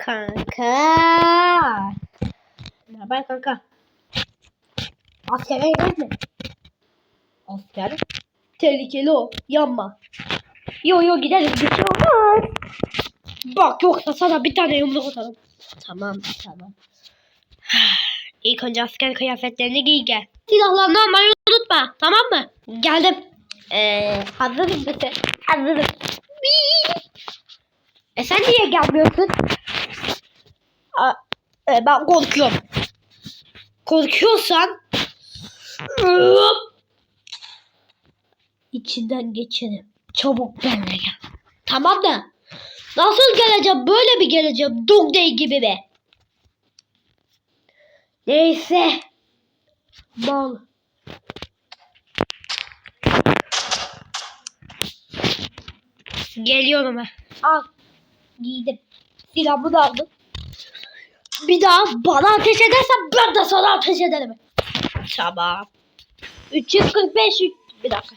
Kanka. Haber kanka? Askere mi? Asker? Tehlikeli o. Yanma. Yo yo gidelim. Bir şey olmaz. Bak yoksa sana bir tane yumruk atarım. Tamam tamam. İlk önce asker kıyafetlerini giy gel. Silahlarını almayı unutma. Tamam mı? Geldim. Ee, hazırım mısın? Hazırım. E sen niye gelmiyorsun? E, ben korkuyorum. Korkuyorsan içinden geçelim. Çabuk benimle gel. Tamam da nasıl geleceğim? Böyle mi geleceğim? Dog Day gibi mi? Neyse. Mal. Geliyorum ha. Al. Giydim. Silahımı da aldım. Bir daha bana ateş edersen ben de sana ateş ederim. Tamam. 345 üç- bir dakika.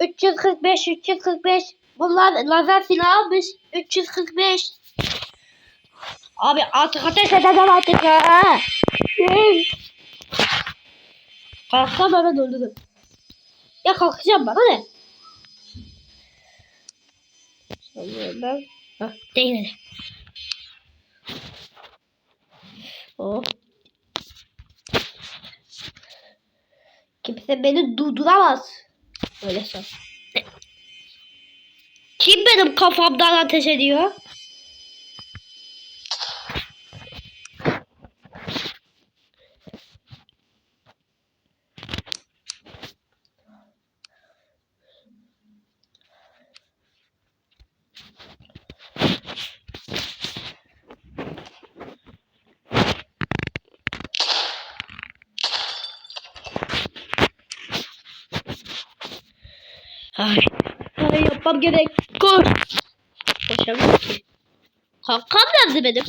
345 345 Bunlar lazer silah almış. 345 Abi artık ateş edemem artık ha. Kalksam hemen öldürürüm. Ya kalkacağım bana ne? Sanırım. Hah, değmedi. Oh. Kimse beni durduramaz. Öyle san. Kim benim kafamdan ateş ediyor? Ay, ay yapmam gerek. Koş. Koşamıyorum ki. Kankam nerede benim?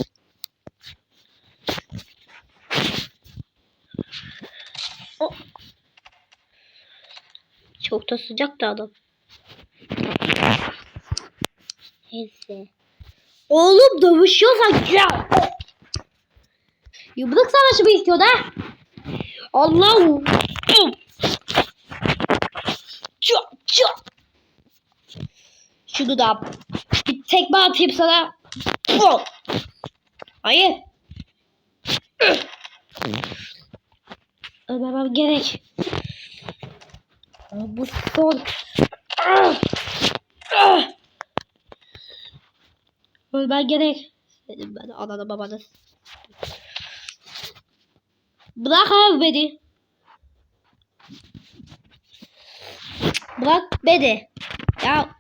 O. Çok da sıcaktı adam. Neyse. Oğlum dövüşüyorsan gel. Yumruk savaşı mı istiyor ha? Allah'ım. Şunu da bir tekme atayım sana. Hayır. Ölmemem gerek. Bu son. Ölmen gerek. Dedim ben ananı babanı. Bırak abi beni. Bırak beni. Ya.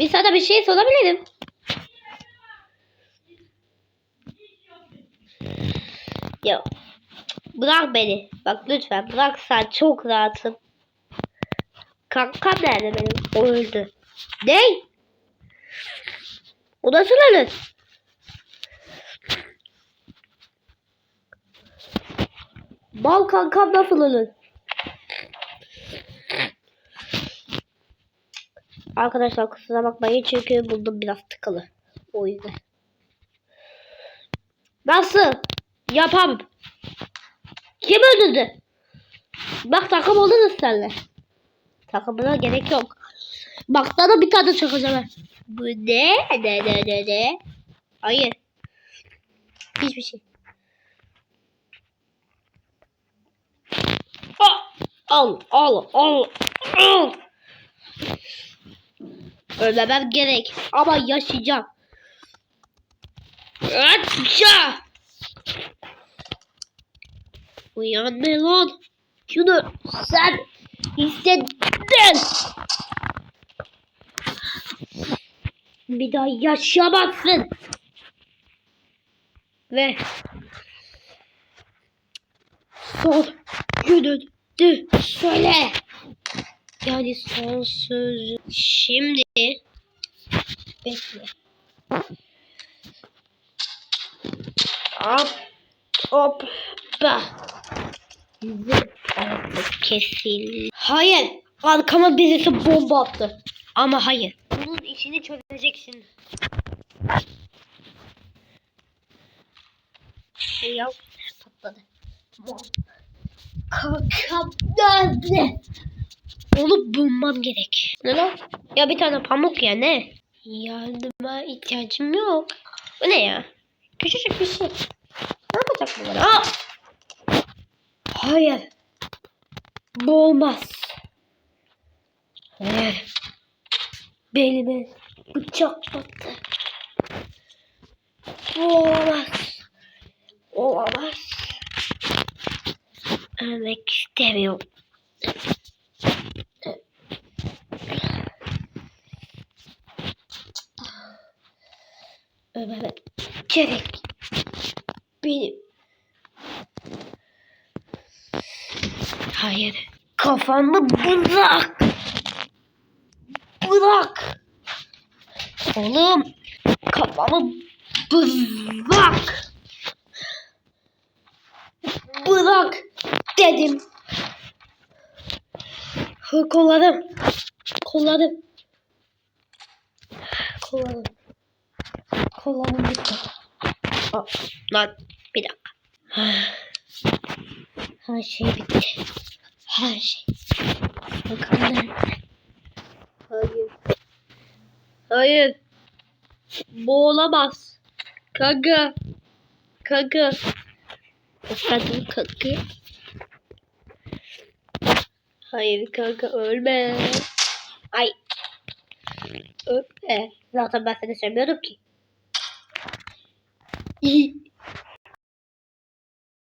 Bir sana bir şey sorabilirim. Ya. Bırak beni. Bak lütfen bırak sen çok rahatım. Kankam nerede benim? O öldü. Ne? O nasıl ölür? Bal kankam nasıl ölür? Arkadaşlar kusura bakmayın çünkü buldum biraz tıkalı. O yüzden. Nasıl? Yapam. Kim öldürdü? Bak takım oldunuz senle. Takımına gerek yok. Bak sana bir tane çakacağım. Bu ne? Ne ne ne ne? Hayır. Hiçbir şey. Al, al, al, al. Ölmemem gerek ama yaşayacağım. Atça! Uyan melon. Şunu sen istedin. Bir daha yaşamazsın. Ve son günün söyle. Yani son söz. Şimdi bekle. Hop hop ba. Hayır. Arkama birisi bomba attı. Ama hayır. Bunun işini çözeceksin. Şey ya patladı. Kakam nerede? Onu bulmam gerek. Ne lan? Ya bir tane pamuk ya ne? Yardıma ihtiyacım yok. Bu ne ya? Küçücük bir şey. Ne yapacak bu? Aa! Hayır. Bu olmaz. Hayır. Belime bıçak battı. Bu olamaz. Olamaz. Ölmek istemiyorum. Ölmemek gerek. Benim. Hayır. Kafamı bırak. Bırak. Oğlum. Kafamı bırak. Bırak dedim. Kolladım. Kolladım. Kolladım. Kolladım bitti. Lan bir dakika. Her şey bitti. Her şey. Bakalım nerede? Hayır. Hayır. Bu olamaz. Kanka. Kanka. Efendim kanka. Hayır kanka ölme. Ay. Ölme. Zaten ben seni sevmiyordum ki. y